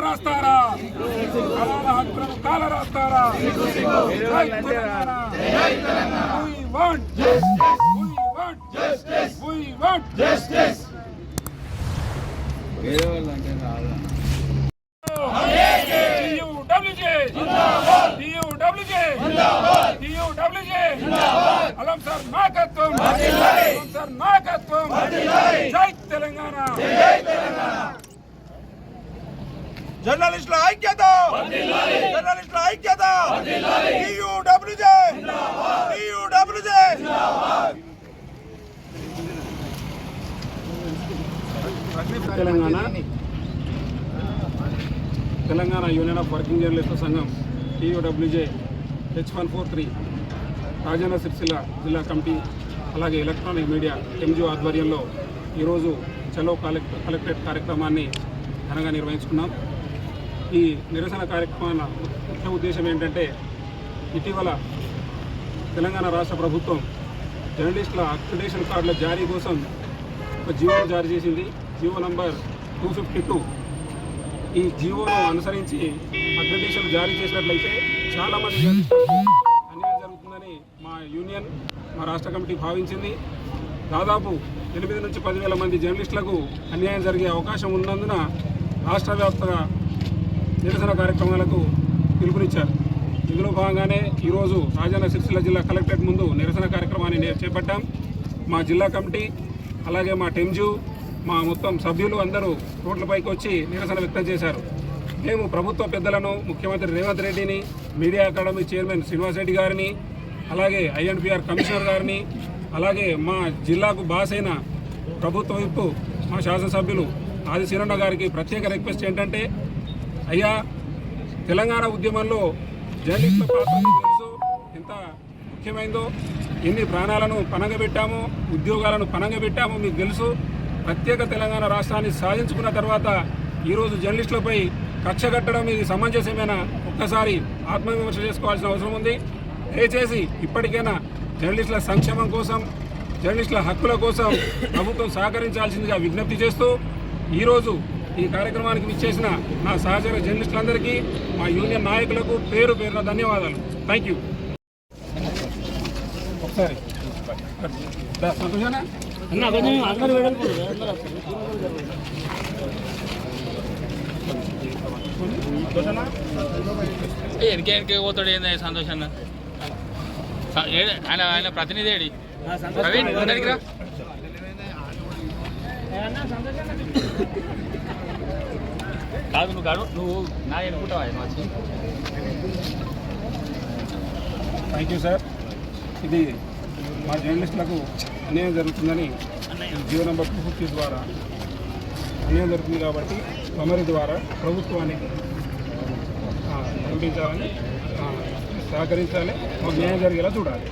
రాస్తారా కళల హక్కులను కాల రాస్తారా వేరే వాళ్ళు అంటే రాదా అలం సార్ నాయకత్వం సార్ నాయకత్వం జై తెలంగాణ జై తెలంగాణ జర్నలిస్టుల ఐక్యత! జర్నలిస్టుల ఐక్యత! Telangana Telangana union of working జర్నలిస్టుల సంఘం TUWJ H one four three Rajanna Sircilla జిల్లా కమిటీ అలాగే ఎలక్ట్రానిక్ మీడియా ఎంజిఓ ఆధ్వర్యంలో ఈరోజు చలో కలెక్ట్ కలెక్టరేట్ కార్యక్రమాన్ని ఘనంగా నిర్వహించుకున్నాం. ఈ నిరసన కార్యక్రమాల ముఖ్య ఉద్దేశం ఏంటంటే ఇటీవల తెలంగాణ రాష్ట్ర ప్రభుత్వం జర్నలిస్టుల అక్రిడేషన్ కార్డుల జారీ కోసం ఒక జియో జారీ చేసింది. GO number two fifty two. ఈ జియోను అనుసరించి అక్రిడేషన్ జారీ చేసినట్లయితే చాలామంది అన్యాయం జరుగుతుందని మా యూనియన్ మా రాష్ట్ర కమిటీ భావించింది. దాదాపు ఎనిమిది నుంచి పదివేల మంది జర్నలిస్టులకు అన్యాయం జరిగే అవకాశం ఉన్నందున రాష్ట్ర వ్యాప్తంగా నిరసన కార్యక్రమాలకు పిలుపునిచ్చారు. ఇందులో భాగంగానే ఈరోజు రాజన్న సిరిసిల్ల జిల్లా కలెక్టరేట్ ముందు నిరసన కార్యక్రమాన్ని చేపట్టాం. మా జిల్లా కమిటీ అలాగే మా టెంజు మా మొత్తం సభ్యులు అందరూ రోడ్లపైకి వచ్చి నిరసన వ్యక్తం చేశారు. మేము ప్రభుత్వ పెద్దలను ముఖ్యమంత్రి రేవంత్ రెడ్డిని media academy chairman Srinivas Reddy గారిని అలాగే ఐఎన్పిఆర్ కమిషనర్ గారిని అలాగే మా జిల్లాకు బాస్ అయిన ప్రభుత్వ వైపు మా శాసనసభ్యులు ఆది గారికి ప్రత్యేక రిక్వెస్ట్ ఏంటంటే అయ్యా తెలంగాణ ఉద్యమంలో జర్నలిస్టుల పాత్ర తెలుసు? ఎంత ముఖ్యమైందో? ఎన్ని ప్రాణాలను పనంగబెట్టామో? ఉద్యోగాలను పనంగబెట్టామో మీకు తెలుసు? ప్రత్యేక తెలంగాణ రాష్ట్రాన్ని సాధించుకున్న తర్వాత ఈరోజు జర్నలిస్టులపై కక్ష కట్టడం ఇది సమంజసమైన? ఒక్కసారి ఆత్మవిమర్శ చేసుకోవాల్సిన అవసరం ఉంది. దయచేసి ఇప్పటికైనా జర్నలిస్టుల సంక్షేమం కోసం జర్నలిస్టుల హక్కుల కోసం ప్రభుత్వం సహకరించాల్సిందిగా విజ్ఞప్తి చేస్తూ ఈరోజు ఈ కార్యక్రమానికి విచ్చేసిన నా సహచర జర్నలిస్టులందరికీ మా యూనియన్ నాయకులకు పేరు పేరున ధన్యవాదాలు. థ్యాంక్ యూ ఒకసారి. సంతోషానా? ఎనకే ఎనకే పోతాడు ఏంది సంతోషంగా స- ఏడు ఆయన ఆయన ప్రతినిధి ఏడి? ప్రవీణ్ ముందరికి రా? కాదు నువ్వు కాదు నువ్వు నా ఎన్నుకుంటావా ఆయన వచ్చి థ్యాంక్ యూ సార్ ఇది మా జర్నలిస్టులకు అన్యాయం జరుగుతుందని జీవో నెంబర్ టూ ఫిఫ్టీ ద్వారా అన్యాయం జరుగుతుంది కాబట్టి తమరి ద్వారా ప్రభుత్వాన్ని పంపించాలని సహకరించాలి. మాకు న్యాయం జరిగేలా చూడాలి.